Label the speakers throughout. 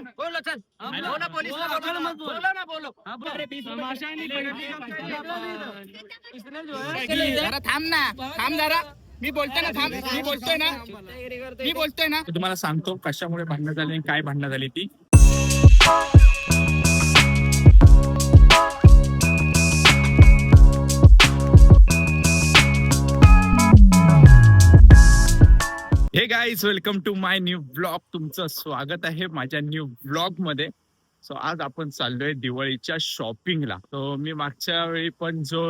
Speaker 1: बोलो चल. बोलो पोलीसला बोलो बोलो ना. बोलो.
Speaker 2: जरा थांब ना. थांब जरा. मी बोलतोय ना थांब. मी बोलतोय ना. मी बोलतोय ना.
Speaker 3: तुम्हाला सांगतो कशामुळे भांडणं झाली आणि काय भांडणं झाली ती. हे guys welcome to my new blog तुमचं स्वागत आहे माझ्या न्यू ब्लॉगमध्ये. सो आज आपण चाललोय दिवाळीच्या शॉपिंगला तो मी मागच्या वेळी पण जो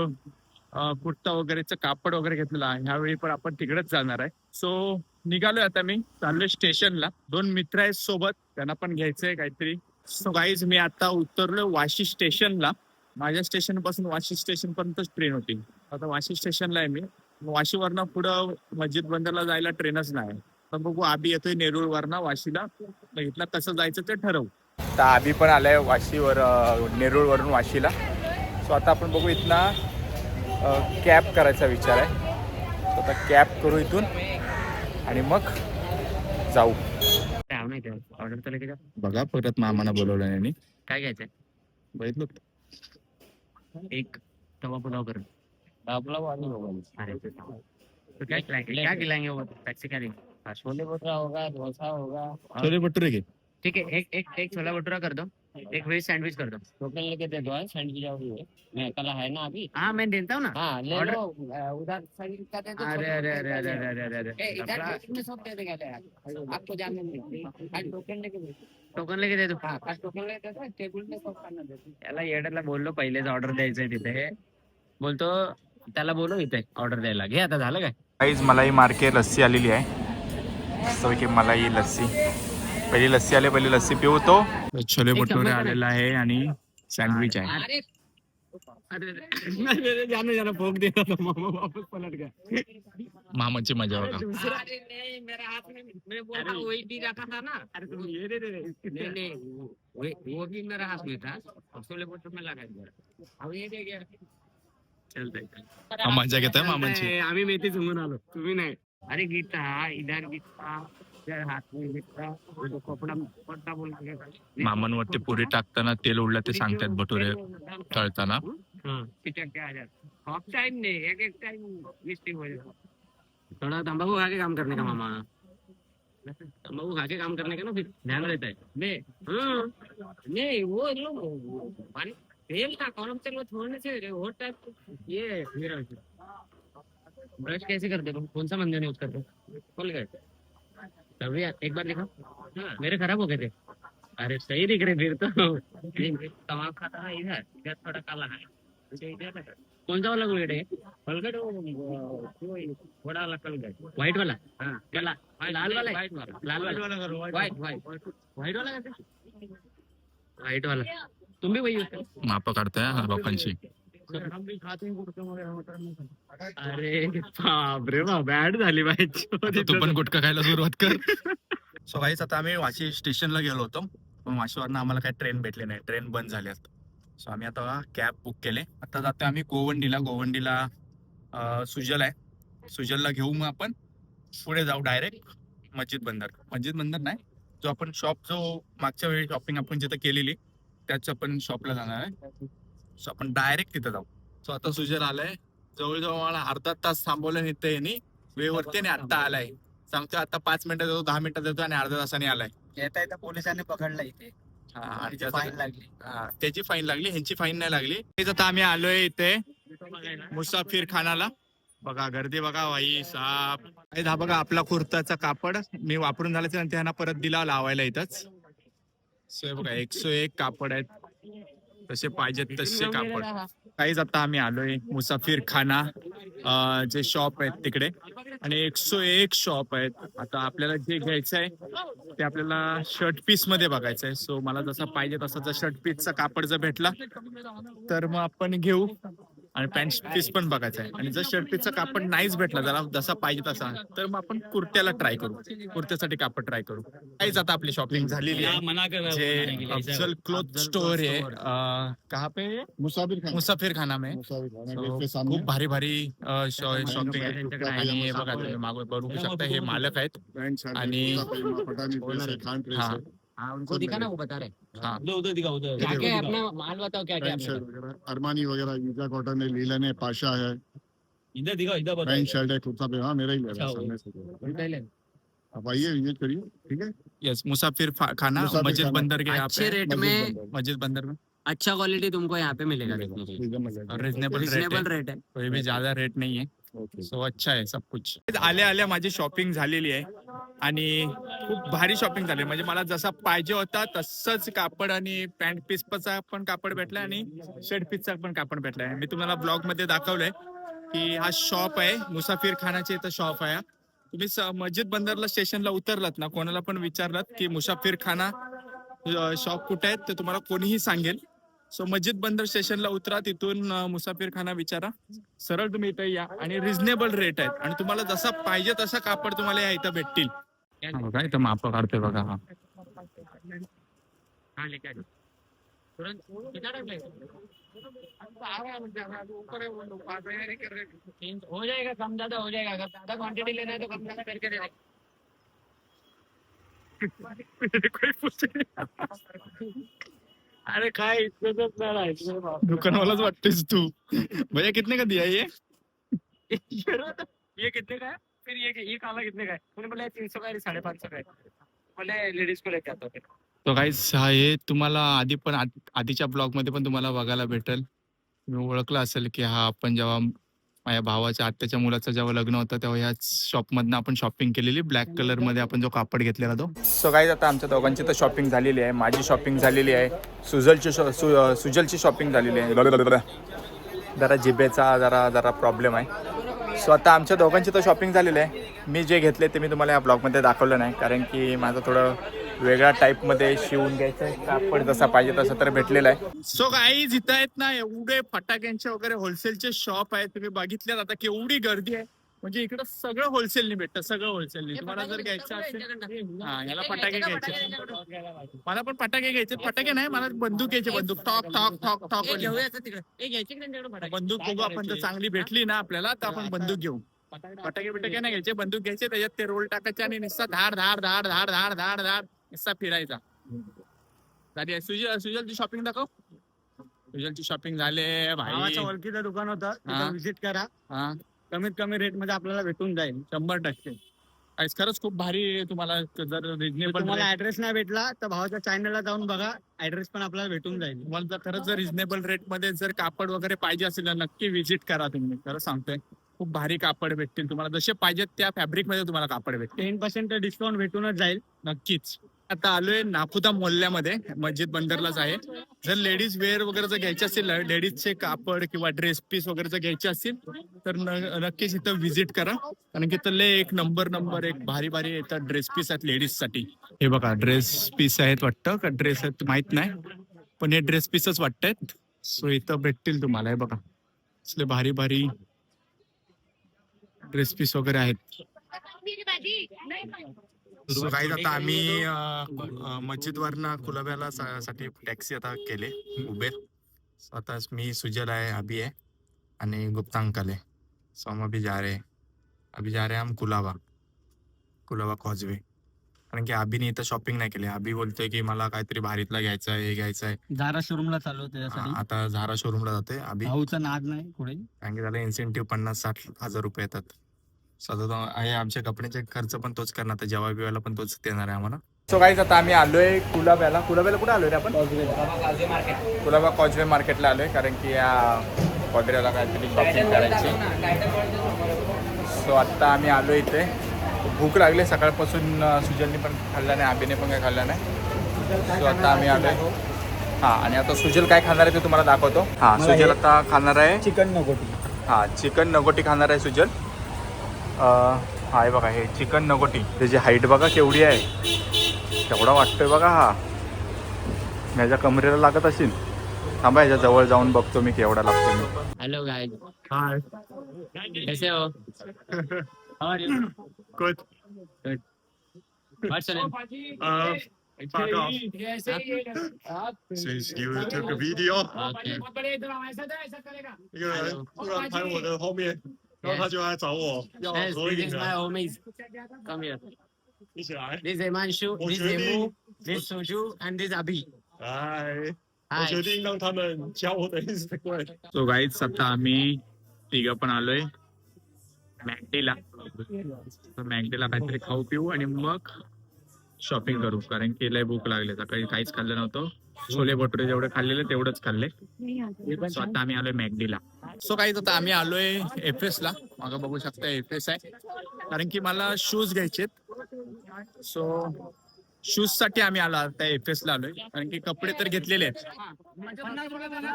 Speaker 3: कुर्ता वगैरेचं कापड वगैरे घेतलेला ह्यावेळी पण आपण तिकडेच जाणार आहे. सो निघालोय आता मी चाललोय स्टेशनला दोन मित्र आहेत सोबत त्यांना पण घ्यायचंय काहीतरी. सो गाईज मी आता उतरलोय वाशी स्टेशनला माझ्या स्टेशनपासून वाशी स्टेशन पर्यंतच ट्रेन होती. आता वाशी स्टेशनला आहे मी. वाशीवरनं पुढं मस्जिद बंदरला जायला ट्रेनच नाही. तर बघू आबी येतोय नेरूळ वरनं वाशीला इथला कसं जायचं ते ठरवू. आता आबी पण आलाय वाशीवर नेरूळ वरून वाशीला. सो आता आपण बघू इथना कॅब करायचा विचार आहे. आता कॅब करू इथून आणि मग जाऊ.
Speaker 1: ऑर्डर तर लगेच
Speaker 3: बघा परत मामाना बोलवलं यांनी.
Speaker 1: काय घ्यायचंय?
Speaker 3: बघितलं
Speaker 1: एक तवा पुलाव कर अरे तो तवा. तो क्या खिलाएँगे क्या खिलाएँगे वो? टैक्सी क्या देंगे छोले भटूरा होगा डोसा होगा
Speaker 3: छोले भटुरे घे
Speaker 1: ठीक है एक एक एक छोला भटूरा कर दो। एक वेज सैंडविच कर दो।
Speaker 4: टोकन लेके दे दो सैंडविच और ये मैं कल है ना अभी?
Speaker 1: हाँ मैं देता हूँ ना।
Speaker 4: हाँ ले लो उधर सैंडविच का दे दो
Speaker 1: अरे अरे अरे अरे अरे अरे अरे।
Speaker 4: इधर में सब दे देगा ले आपको जाने नहीं आज टोकन लेके दे
Speaker 1: टोकन लेके दे दो।
Speaker 4: हाँ आज टोकन लेके दे दो टेबल में सब खाना दे दो।
Speaker 1: याला येड्याला बोललो पहिलेच ऑर्डर द्यायचंय तिथे बोलतो त्याला बोलव इथे ऑर्डर द्यायला. घे आता झालं काय?
Speaker 3: काहीच मलाई मार्के लस्सी आलेली आहे. सो की मलाई लस्सी. पहिली लस्सी आली पहिली लस्सी पिऊ तो. छोले भटुरे आलेला आहे आणि सँडविच आहे.
Speaker 4: अरे
Speaker 1: अरे जाने जाना फोक वापस पलट गया
Speaker 3: मामाची मजा बघा.
Speaker 4: अरे नहीं मेरा हाथ में मैं बोल रहा हूँ वही भी रखा था ना.
Speaker 1: अरे तुम ये दे दे
Speaker 4: नहीं नहीं वो भी मेरा हाथ में था. और छोले भटूरे में लगा दिया अब ये दे गया।
Speaker 1: चालतंय
Speaker 3: मजा घेत आहे मामाची.
Speaker 1: आम्ही मेथी समोर आलो. तुम्ही नाही. अरे गीता इधर गीता
Speaker 3: मामांवरती पुरी टाकताना तेल उडलं ते सांगतात भटुरे तळताना.
Speaker 4: हाफ टाइम नहीं एक एक टाइम मिस्टेक हो जाता
Speaker 1: थोड़ा तंबाकू खा के काम करने का मामा? तंबाकू खा के काम करने का ना फिर? ध्यान रहता है.
Speaker 4: नहीं हाँ नहीं वो लोग पानी तेल था कौन तेल छोड़ने से? वो टाइप ये
Speaker 1: ब्रश कैसे करते हो? कौन सा मंजन यूज करते हो? खोल गए। तभी एक बार दिखा।
Speaker 4: हाँ
Speaker 1: मेरे खराब हो गए थे। अरे सही दिख रहे फिर तो।
Speaker 4: तमाम खाता है इधर। इधर थोड़ा काला है।
Speaker 1: कौन सा वाला कोलगेट है
Speaker 4: कलगट वो बड़ा वाला कलगट
Speaker 1: व्हाइट वाला?
Speaker 4: हाँ।
Speaker 1: वाला लाल वाला है?
Speaker 4: व्हाइट वाला।
Speaker 1: लाल वाला।
Speaker 4: व्हाइट व्हाइट
Speaker 1: व्हाइट वाला। व्हाइट वाला। तुम भी वही
Speaker 3: माप काढताय लोकांची
Speaker 4: हम भी खाते हैं हैं।
Speaker 1: अरे बाप रे बाप बॅड झाली
Speaker 3: आता तू पण गुटखा खायला सुरुवात कर. सो काहीच आता आम्ही वाशी स्टेशनला गेलो होतो. पण वाशीवरनं आम्हाला काही ट्रेन भेटली नाही. ट्रेन बंद झाली असत सो आम्ही आता कॅब बुक केले. आता जातो आम्ही गोवंडीला. गोवंडीला अं, सुजल आहे. सुजलला घेऊ मग आपण. पुढे जाऊ डायरेक्ट मस्जिद बंदर. मस्जिद बंदर नाही. जो आपण शॉप जो मागच्या वेळी शॉपिंग आपण जिथं केलेली त्याच आपण शॉपला जाणार आहे. सो आपण डायरेक्ट तिथं जाऊ. सो आता सुजल आलाय. जवळजवळ मला अर्धा तास थांबवलं ते यांनी. वेळवरती आणि आता आलाय. सांगतो आता पाच मिनिटात येतो दहा मिनिटात येतो आणि अर्ध्या तासाने आलाय.
Speaker 2: येता येता पोलिसांनी पकडला इथे.
Speaker 3: हा, आणि त्याचं-
Speaker 2: फाईन लागली.
Speaker 3: हा, त्याची फाईन लागली. ह्यांची फाईन नाही लागली. तेच आता आम्ही आलोय इथे मुसाफिर खानाला. बघा गर्दी बघा भाई साप. हे हा बघा आपला कुर्ताचा कापड. मी वापरून झाल्याच्यानंतर ह्यांना परत दिला लावायला इथंच. सो हे बघा एकशे एक कापड आहेत. तसे पाहिजेत तसे कापड. काहीच आता आम्ही आलोय मुसाफिर खाना जे शॉप आहेत तिकडे. आणि एकशे एक शॉप आहेत. आता आपल्याला जे घ्यायचं आहे ते आपल्याला शर्ट पीसमध्ये बघायचं आहे सो मला जसा पाहिजे तसा जर शर्ट पीसचा कापड जर भेटला तर मग आपण घेऊ. आणि पॅन्ट पीस पण बघायचं आहे. आणि जर शर्ट पीसचा कापड नाहीच भेटला जरा जसा पाहिजे तसा तर मग आपण कुर्त्याला ट्राय करू. कुर्त्यासाठी कापड ट्राय करू. काहीच आता आपली शॉपिंग झालेली आहे. जे अफजल क्लोथ स्टोर आहे कहाँ पे?
Speaker 5: मुसाफिर खाना.
Speaker 3: मुसाफिर खाना में. खूप भारी भारी शॉपिंग आहे
Speaker 1: त्यांच्याकडे आहे.
Speaker 3: आणि हे बघा तुम्ही मागं बघू शकता हे मालक आहेत आणि-
Speaker 5: है
Speaker 3: हाँ
Speaker 5: हाँ
Speaker 4: उनको दिखा ना वो बता रहे
Speaker 3: हाँ।
Speaker 5: उधर उधर दिखा उधर।
Speaker 4: क्या क्या अपना माल बताओ क्या क्या
Speaker 6: पैंट
Speaker 4: है
Speaker 6: वगैरह। अरमानी वगैरह वीज़ा कॉटन है लीलन है पाशा है।
Speaker 5: इधर दिखा इधर बता
Speaker 6: पैंट शर्ट है कुर्ता पे। हाँ मेरा ही ले रहा
Speaker 5: अच्छा,
Speaker 6: सामने से आप आइए विज़िट करिए ठीक है?
Speaker 3: यस मुसाफिर खाना मस्जिद बंदर के
Speaker 4: अच्छे रेट में
Speaker 3: मस्जिद बंदर। में।
Speaker 4: अच्छा क्वालिटी तुमको यहाँ पे मिलेगा देखने के लिए।
Speaker 3: और रिजनेबल रेट है।
Speaker 4: रेट है।
Speaker 3: कोई भी ज़्यादा रेट नाही
Speaker 6: ओके
Speaker 3: सो अच्छा आहे सब कुछ. आल्या आल्या माझी शॉपिंग झालेली आहे. आणि खूप भारी शॉपिंग झाली म्हणजे मला जसा पाहिजे होता तसंच कापड आणि पॅन्ट पीसचा पण कापड भेटला आणि शर्ट पीसचा पण कापड भेटलाय. मी तुम्हाला ब्लॉगमध्ये दाखवलंय की हा शॉप आहे. मुसाफिर खानाचे इथं शॉप आहे हा. तुम्ही मस्जिद बंदरला स्टेशनला उतरलात ना कोणाला पण विचारलात की मुसाफिर खाना शॉप कुठे आहेत ते तुम्हाला कोणीही सांगेल. सो मस्जिद बंदर स्टेशनला उतरा. तिथून मुसाफिर खाना विचारा. सरळ तुम्ही इथं या आणि रिझनेबल रेट आहेत. आणि तुम्हाला जसा पाहिजे तसा कापड तुम्हाला या इथं भेटतील. बघा इथं माप काढतोय बघा हा.
Speaker 4: हाँ जाएगा कम ज्यादा हो जाएगा अगर ज्यादा क्वांटिटी लेना है तो कम ज्यादा करके
Speaker 3: कोई पूछे
Speaker 4: अरे काय इतकं.
Speaker 3: दुकानवालाच वाटतेस तू. भैया कितने का दिया ये?
Speaker 4: ये कितने का है? फिर ये ये काला कितने का है? उन्होंने बोला तीन सौ का साढ़े पाँच सौ का बोले लेडीज को लेके आता हूँ फिर.
Speaker 3: तो गाईस हा तुम्हाला आधी पण आध- आधीच्या ब्लॉगमध्ये पण तुम्हाला बघायला भेटेल. तुम्ही ओळखलं असेल की हा आपण जेव्हा माझ्या भावाच्या आत्याच्या मुलाचं जेव्हा लग्न होतं तेव्हा ह्याच शॉप मधनं आपण शॉपिंग केलेली. ब्लॅक कलरमध्ये आपण जो कापड घेतलेला तो. सो गाईज आता आमच्या दोघांची तर शॉपिंग झालेली आहे. माझी शॉपिंग झालेली आहे. सुजलची शॉ- सु- सुजलची शॉपिंग झालेली आहे. जरा जिबेचा जरा जरा प्रॉब्लेम आहे. सो आता आमच्या दोघांची तर शॉपिंग झालेली आहे. मी जे घेतले ते मी तुम्हाला या ब्लॉगमध्ये दाखवलं नाही. कारण की माझं थोडं वेगळ्या टाईपमध्ये शिवून घ्यायचं कापड जसा पाहिजे तसं तर भेटलेलं आहे. सो गाईज इथं आहेत ना एवढे फटाक्यांचे वगैरे होलसेलचे शॉप आहेत. तुम्ही बघितले आता केवढी गर्दी आहे. म्हणजे इकडं सगळं होलसेलनी भेटतं सगळं होलसेलनी तुम्हाला जर घ्यायचं असेल हा याला फटाके घ्यायचे? मला पण फटाके घ्यायचे फटाके नाही मला बंदूक घ्यायचे बंदूक.
Speaker 4: Talk talk talk talk?
Speaker 3: बंदूक बघू आपण जर चांगली भेटली ना आपल्याला तर आपण बंदूक घेऊ. फटाके बिटाके नाही घ्यायचे बंदूक घ्यायचे त्याच्यात ते रोल टाकायचे आणि नुसता धाड धाड धाड धाड धाड धाड धाड नुसता फिरायचा? झाली. सुजल सुजलची शॉपिंग दाखव. सुजलची शॉपिंग झाले भाई.
Speaker 1: ओळखीचं दुकान होतं.
Speaker 3: हा.
Speaker 1: तिथं व्हिजिट करा.
Speaker 3: हा.
Speaker 1: कमीत कमी रेटमध्ये आपल्याला भेटून जाईल.
Speaker 3: शंभर टक्के. खरंच खूप भारी आहे तुम्हाला. जर रिजनेबल
Speaker 1: तुम्हाला ऍड्रेस नाही भेटला तर भावाच्या चॅनलला जाऊन बघा. ऍड्रेस पण आपल्याला भेटून जाईल.
Speaker 3: तुम्हाला जर खरंच जर रिजनेबल रेटमध्ये जर कापड वगैरे पाहिजे असेल तर नक्की व्हिजिट करा तुम्ही. खरं सांगतोय. खूप भारी कापड भेटतील तुम्हाला. जसे पाहिजेत त्या फॅब्रिकमध्ये तुम्हाला कापड भेटतील.
Speaker 1: टेन पर्सेंट डिस्काउंट भेटूनच जाईल.
Speaker 3: नक्कीच. आता आलोय नापुदा मोहल्ल्यामध्ये. मस्जिद बंदरलाच आहे. जर लेडीज वेअर वगैरे जर घ्यायचे असतील लेडीजचे कापड किंवा ड्रेस पीस वगैरे जर घ्यायचे असतील तर नक्कीच इथं व्हिजिट करा. कारण की इथं लय एक नंबर नंबर एक भारी भारी इथं ड्रेस पीस आहेत लेडीजसाठी. हे बघा ड्रेस पीस आहेत वाटतं का ड्रेस आहेत माहीत नाही. पण हे ड्रेस पीसच वाटतायत. सो इथं भेटतील तुम्हाला हे बघा. असले भारी भारी ड्रेस पीस वगैरे आहेत. गाईज आता आम्ही मस्जिद वरनं कुलाब्याला साठी टॅक्सी आता केले उबेर आता मी सुजल आहे अभी आहे आणि गुप्ता अंकल आहे. सो हम अभी जा रहे हैं. अभी जा रहे हैं हम कुलाबा कुलाबा कॉजवे कारण की अभिने इथं शॉपिंग नाही केली. अभि बोलतोय की मला काहीतरी भारीतला घ्यायचं आहे हे घ्यायचं आहे.
Speaker 1: झारा शोरूमला चालू त्यासाठी.
Speaker 3: आता झारा शोरूमला जाते अभि.
Speaker 1: भाऊचा नाद नाही पुढे.
Speaker 3: कारण की त्याला इन्सेंटिव्ह पन्नास साठ हजार रुपये येतात. सतत आहे. आमच्या कपड्याचे खर्च पण तोच करणार. जेव्हा बिवायला पण तोच देणार आहे आम्हाला. सो गाईज आता आम्ही आलोय कुलाब्याला. कुलाब्याला कुठे आलोय रे आपण? कुलाबा कॉजवे मार्केटला आलोय कारण की या कॉजऱ्याला काहीतरी शॉपिंग करायची. सो आत्ता आम्ही आलो इथे. भूक लागली सकाळपासून सुजलनी पण खाल्ला नाही आबीने पण काय खाल्ला नाही. सो आता आम्ही आलोय. हां आणि आता सुजल काय खाणार आहे ते तुम्हाला दाखवतो. हां सुजल आता खाणार आहे.
Speaker 1: चिकन नकोटी.
Speaker 3: हा चिकन नगोटी खाणार आहे सुजल. अं, हा हे बघा हे चिकन नगोटी त्याची हाईट बघा केवढी आहे केवढा वाटतोय बघा हा माझ्या कमरेला लागत असेल थांबा ह्याच्या जवळ जाऊन बघतो मी केवढा लागतो मी
Speaker 4: हेलो गाइस कैसे हो How are you?
Speaker 3: Good.
Speaker 4: What's your name?
Speaker 3: Uh, fuck off. Since you took a video，
Speaker 4: Okay.
Speaker 3: 一个人突然拍我的后面， 然后他就来找我要
Speaker 4: Yes,
Speaker 3: 合
Speaker 4: this
Speaker 3: 影
Speaker 4: is my
Speaker 3: 了。
Speaker 4: homies. Come here.
Speaker 1: This Himanshu, this Emu, this Suju, and this Abhi.
Speaker 4: 哎，我
Speaker 1: Hi.
Speaker 4: 决定让他们加我的 Instagram。
Speaker 3: so guys आता आम्ही तिघं पण आलोय मॅगडीला मॅगडीला काहीतरी खाऊ पिऊ आणि मग शॉपिंग करू कारण की लय भूक लागले सकाळी काहीच खाल्लं नव्हतं छोले भटुरे जेवढे खाल्लेले तेवढंच खाल्ले. सो आता आम्ही आलोय मॅगडीला सो काहीच आता आम्ही आलोय एफ एस ला मागा बघू शकता एफ एस आहे. कारण की मला शूज घ्यायचेत. सो शूजसाठी आम्ही आलो आता एफ एस ला आलोय. कारण की कपडे तर घेतलेले आहेत.
Speaker 2: रुपए असता ना।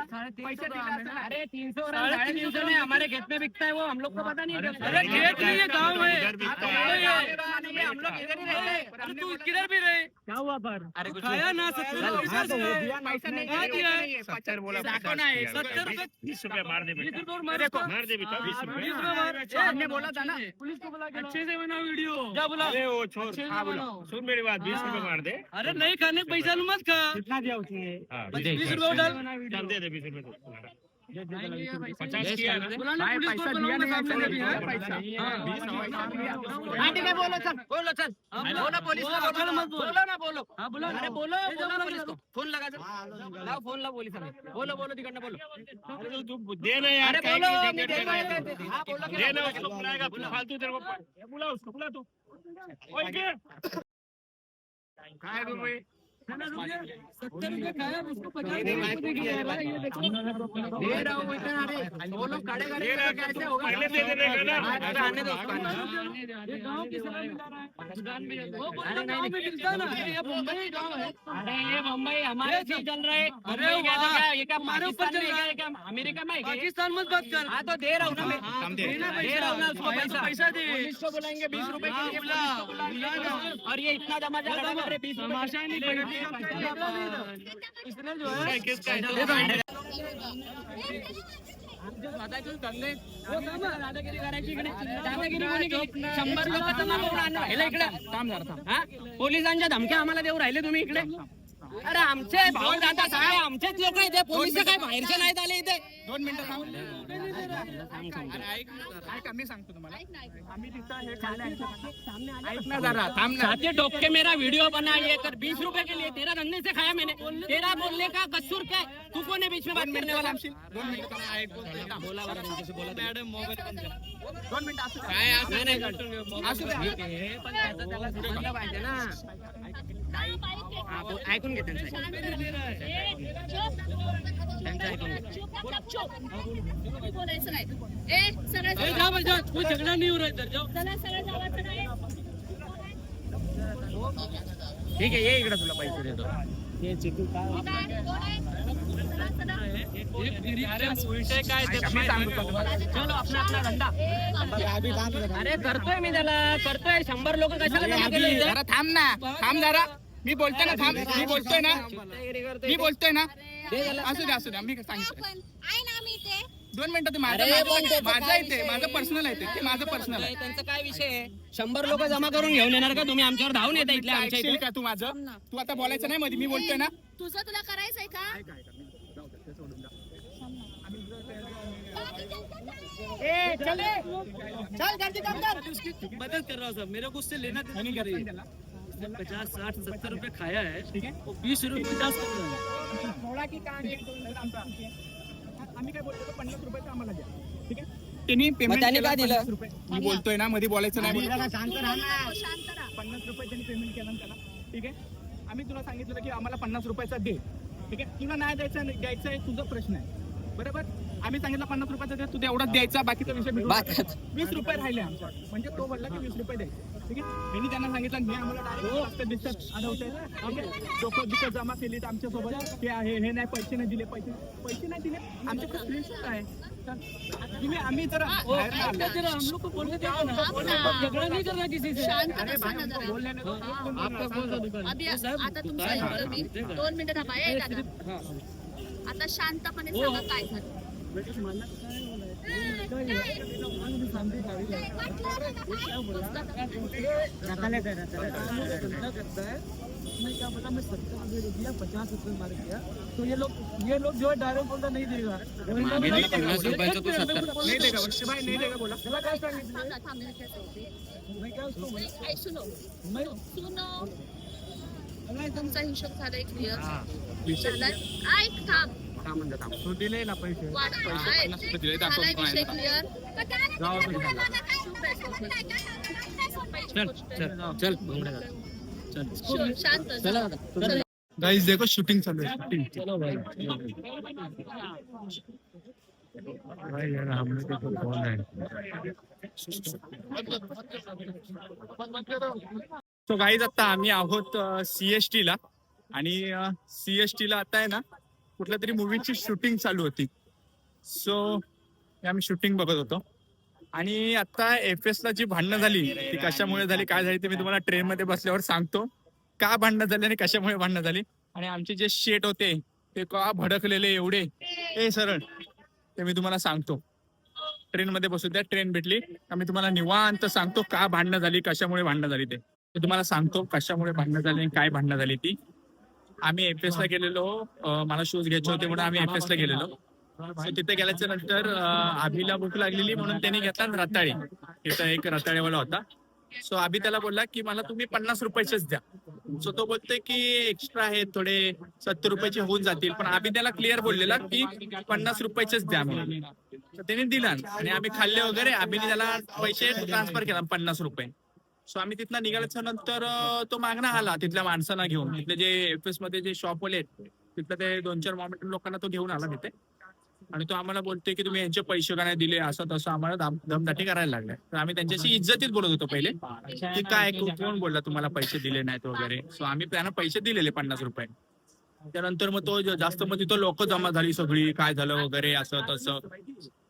Speaker 2: अरे तीन सौ साढ़े तीन सौ में हमारे खेत में बिकता है वो हम लोग को पता नहीं है अरे खेत नहीं है गाँव है हम लोग इधर ही रहते हैं। तू किधर भी रहे? क्या हुआ पर?
Speaker 1: अरे
Speaker 2: खाया ना सत्तर? सत्तर बोला सत्तर
Speaker 4: बीस रुपए मार दे
Speaker 2: बीस रुपए और मारे
Speaker 4: दे बेटा बीस
Speaker 2: बीस रुपए हमने बोला था ना पुलिस को बुला अच्छे से बनाओ वीडियो। क्या बोला।
Speaker 4: अरे वो छोड़।
Speaker 2: से
Speaker 4: हाँ। सुन मेरी बात बीस रुपए मार दे।
Speaker 2: अरे नहीं खाने पैसा मत खा
Speaker 4: कितना दिया उसने हाँ,
Speaker 2: बीस रुपए
Speaker 4: दे दे
Speaker 2: भी बोलो चल बोलो पुलिस को बोलो मत बोलो ना बोलो बोलो अरे बोलो बोलो पुलिस को फोन लगा चल लाओ फोन लाओ पुलिस बोलो बोलो तिकडनं बोलो
Speaker 4: तू दे ना यार काय
Speaker 2: बोलो
Speaker 4: दे ना उसको बुलाएगा फालतू तेरे को बुला उसको बुला तू
Speaker 2: काय रुपये सत्तर रुपये खाया उसको पचास दे रहा हूँ इतना अरे वो लोग खड़े खड़े
Speaker 4: दे रहा
Speaker 2: करके
Speaker 4: है,
Speaker 2: कैसे होगा?
Speaker 4: पहले दे देने का ना।
Speaker 2: हाँ, आने दो उसको। आने दो। ये गाँव की सलाह मिला रहा है। वो बोला गाँव में मिलता ना ये मुंबई गाँव है अरे ये मुंबई हमारे से चल रहा। है अरे क्या ये क्या हमारे ऊपर चल रहा है। क्या अमेरिका में पाकिस्तान मत बात कर। हाँ तो दे रहा हूँ ना मैं। दे रहा हूँ। ना उसको पैसा। दे। पुलिस को बुलाएँगे बीस रुपए के को और ये इतना जमा कर रहे बीस रुपए है दादागिरी करायची इकडे दादागिरी कोणी केली शंभर आणलं इकडे थांब जरा थांब हा पोलिसांच्या धमक्या आम्हाला देऊ राहिले तुम्ही इकडे? अरे आमचे भाऊ दादा काय आमचेच लोक इथे. पोलीस काय बाहेरचे नाहीत आले इथे? दोन मिनिटं ऐका मी सांगतो तुम्हाला आम्ही तिथं हे खाल्लं ऐक ना जरा थांब ना साथे डोके मेरा वीडियो बना ये कर बीस रुपए के लिए तेरा धंधे से खाया मैंने तेरा बोलने का कसूर क्या है तू कौन है बीच में बात करने वाला दोन मिनिटं बोला बोला मॅडम मोबाईल दोन मिनिटं असू काय असू नाही असू दे पण त्याला समजलं पाहिजे ना ऐकून घे त्यांचं ऐकून घे
Speaker 7: बोलायचं नाही ए सगळ्या
Speaker 2: झगड़ा हो रहा इधर जाओ
Speaker 7: चला सगळ्या नाही
Speaker 2: ठीक आहे ये इकडे तुला पैसे देतो
Speaker 7: काय? चलो
Speaker 2: आपला आपला धंदा अरे करतोय मी त्याला करतोय शंभर लोक कशाला जमा केले इथे?
Speaker 8: जरा थांब ना थांब जरा मी बोलतोय ना थांब. मी बोलतोय ना. मी बोलतोय ना. असू दे असू दे मी सांगितलं
Speaker 7: आहे ना
Speaker 8: दोन मिनिटं ते माझं माझं आहे ते माझं पर्सनल आहे? ते. ते माझं पर्सनल आहे.
Speaker 2: त्यांचा काय विषय आहे? शंभर लोक जमा करून घेऊन येणार का? तुम्ही आमच्यावर धावून येता इथल्या आमच्या
Speaker 8: ऐकशील
Speaker 2: इथे?
Speaker 8: का तू माझं? तू आता बोलायचं नाही मध्ये मी बोलतोय ना.
Speaker 7: तुझं तुला करायचंय का?
Speaker 2: मदद कर रहा हूँ सब मेरे को उससे लेना देना नहीं कर रही है पचास साठ सत्तर रुपए खाया है ठीक है? वो बीस रुपए पचास है।
Speaker 8: सोळा की एक. आम्ही काय बोलतो पन्नास रुपयाचं आम्हाला द्या ठीक आहे त्यांनी पेमेंट
Speaker 2: त्यांनी काय दिलं?
Speaker 8: रुपये. मी बोलतोय ना मध्ये बोलायचं नाही.
Speaker 7: हो, शांत राहा.
Speaker 8: पन्नास रुपये त्यांनी पेमेंट केलं ना त्याला ठीक आहे आम्ही तुला सांगितलं की आम्हाला पन्नास रुपयाचा दे ठीक आहे तुला नाही द्यायचा द्यायचा आहे तुझा प्रश्न आहे. बरोबर? आम्ही सांगितलं पन्नास रुपयाचा दे तुझा एवढाच द्यायचा बाकीचा विषय. वीस रुपये राहिले आमच्या म्हणजे तो बोलला की वीस रुपये द्यायचे. ठीक आहे? मी त्यांना सांगितलं हे आम्हाला डायरेक्ट दिसतात अडवतंय. ठीक आहे डोकं बिकं जमा केली आमच्यासोबत हे आहे हे नाही पैसे नाही दिले पैसे पैसे नाही दिले. आमच्याकडे स्क्रीनशॉट आहे. तर तुम्ही आम्ही जर बाहेर नाही आलो.
Speaker 2: हम लोग
Speaker 7: मैं क्या
Speaker 4: पता मैं सत्तर रुपये दे दिया पचास रुपये मार दिया तो ये लोग ये लोग जो है डायरेक्ट बोलता नहीं देगा मैं क्या उसको मैं
Speaker 8: तो दिले ना पैसे.
Speaker 3: पैसे दिले.
Speaker 1: चल चल चल. चल चला
Speaker 3: देखो शूटिंग चालू आहे. शूटिंग
Speaker 1: चलो भाई. भाई यार हम लोग को कौन है.
Speaker 3: सो गाईज आता आम्ही आहोत सीएसटी ला. आणि सीएसटी ला आता आहे ना कुठल्या तरी मूवीची शूटिंग चालू होती. सो आम्ही शूटिंग बघत होतो. आणि आता एफ एस ला जी भांडणं झाली ती कशामुळे झाली काय झाली ते मी तुम्हाला ट्रेन मध्ये बसल्यावर सांगतो. का भांडणं झाली आणि कशामुळे भांडणं झाली? आणि आमचे जे शेट होते ते का भडकलेले एवढे? ए सरळ. ते मी तुम्हाला सांगतो. ट्रेन मध्ये बसू द्या ट्रेन भेटली. मी तुम्हाला निवांत सांगतो का भांडणं झाली कशामुळे भांडणं झाली ते. तुम्हाला सांगतो कशामुळे भांडणं झाली आणि काय भांडणं झाली ती. आम्ही एफएस ला गेलेलो. मला शूज घ्यायचे होते म्हणून आम्ही एफएस ला गेलेलो. तिथे गेल्याच्यानंतर आभीला भूक लागलेली म्हणून त्यांनी घेतला रताळे. तिथं एक रताळेवाला होता. सो आभी त्याला बोलला की मला तुम्ही पन्नास रुपयाचेच द्या. सो तो बोलतोय की एक्स्ट्रा आहेत थोडे सत्तर रुपयाचे होऊन जातील. पण आम्ही त्याला क्लिअर बोललेला की पन्नास रुपयाचेच द्या म्हणून. त्याने दिला आणि आम्ही खाल्ले वगैरे. आम्ही त्याला पैसे ट्रान्सफर केला पन्नास रुपये. सो आम्ही तिथनं निघाल्याच्या नंतर तो मागणं आला तिथल्या माणसांना घेऊन. तिथले जे एफएसमध्ये जे शॉपवाले आहेत तिथलं ते दोन चार मॉमेंट लोकांना तो घेऊन आला तिथे. आणि तो आम्हाला बोलतोय की तुम्ही यांचे पैसे का नाही दिले असं तसं आम्हाला दाम- दमदाटी करायला लागलाय. तर आम्ही त्यांच्याशी इज्जतीत बोलत होतो पहिले की काय कोण बोलला तुम्हाला पैसे दिले नाहीत वगैरे. सो आम्ही त्यांना पैसे दिलेले पन्नास रुपये. त्यानंतर मग तो जास्त मग तिथं लोक जमा झाली सगळी काय झालं वगैरे असं तसं.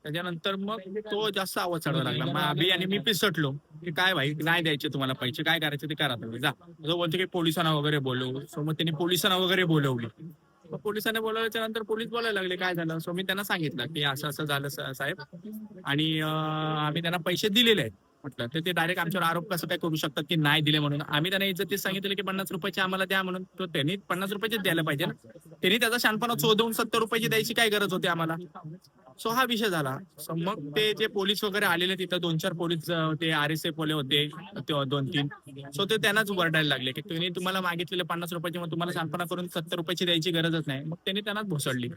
Speaker 3: त्याच्यानंतर मग तो जास्त आवाज चढवा लागला. मग आम्ही आणि मी पिसटलो. की काय भाई नाही द्यायचे तुम्हाला पैसे काय करायचे ते करा तुम्ही जा. बोलतो की पोलिसांना वगैरे बोलवू सो मग त्यांनी पोलिसांना वगैरे बोलवली. मग पोलिसांनी बोलवल्याच्या नंतर पोलीस बोलायला लागले काय झालं? सो मी त्यांना सांगितलं की असं असं झालं साहेब. आणि आम्ही त्यांना पैसे दिलेले आहेत म्हटलं. तर ते डायरेक्ट आमच्यावर आरोप कसं काय करू शकतात की नाही दिले म्हणून. आम्ही त्यांना इज्जतीत सांगितलं की पन्नास रुपयाचे आम्हाला द्या म्हणून. तर त्यांनी पन्नास रुपयाचे द्यायला पाहिजे ना. त्यांनी त्याचा शानपणा चोदवून सत्तर रुपयाची द्यायची काय गरज होती आम्हाला? सो हा विषय झाला. मग ते जे पोलीस वगैरे आलेले तिथं दोन चार पोलीस ते आर एस एफ वाले होते दोन तीन सो ते त्यांनाच वरडायला लागले की तुम्ही तुम्हाला मागितलेले पन्नास रुपयाची मग तुम्हाला शानपणा करून सत्तर रुपयाची द्यायची गरजच नाही. मग त्यांनी त्यांनाच भोसडली.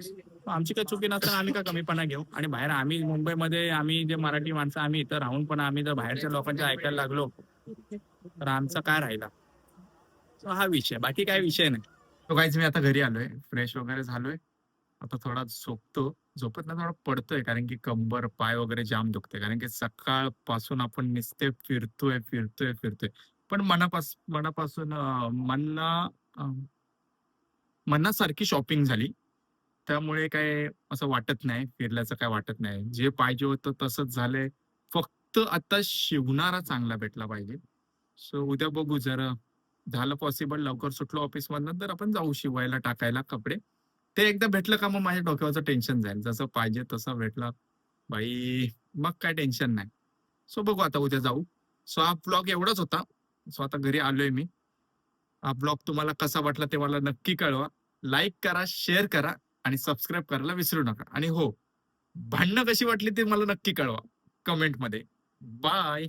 Speaker 3: आमची काही चुकी नसताना आम्ही का कमीपणा घेऊ? आणि बाहेर आम्ही मुंबईमध्ये आम्ही जे मराठी माणसं आम्ही इथं राहून पण आम्ही जर बाहेरच्या लोकांच्या ऐकायला लागलो तर आमचा काय राहिला? हा विषय. बाकी काय विषय नाही. तो काहीच मी आता घरी आलोय. फ्रेश वगैरे झालोय. आता थोडा झोपतो. झोपत ना थोडा पडतोय कारण की कंबर पाय वगैरे जाम दुखते कारण की सकाळपासून आपण नुसते फिरतोय फिरतोय फिरतोय. पण मनापास मनापासून अं, मना अं, मनासारखी शॉपिंग झाली. त्यामुळे काय असं वाटत नाही फिरल्याचं काय वाटत नाही. जे पाहिजे होतं तसंच झालंय. फक्त आता शिवणारा चांगला भेटला पाहिजे. सो उद्या बघू जर. झालं पॉसिबल लवकर सुटलो ऑफिस मधनं तर आपण जाऊ शिवायला टाकायला कपडे. ते एकदा भेटलं का मग माझ्या डोक्यावरचं टेन्शन जाईल. जसं पाहिजे तसं भेटलं. बाई मग काय टेन्शन नाही. सो बघू आता उद्या जाऊ. सो हा ब्लॉग एवढाच होता. सो आता घरी आलोय मी. हा ब्लॉग तुम्हाला कसा वाटला ते मला नक्की कळवा. लाईक करा शेअर करा आणि सबस्क्राईब करायला विसरू नका. आणि हो भांडणं कशी वाटली ते मला नक्की कळवा. कमेंटमध्ये. बाय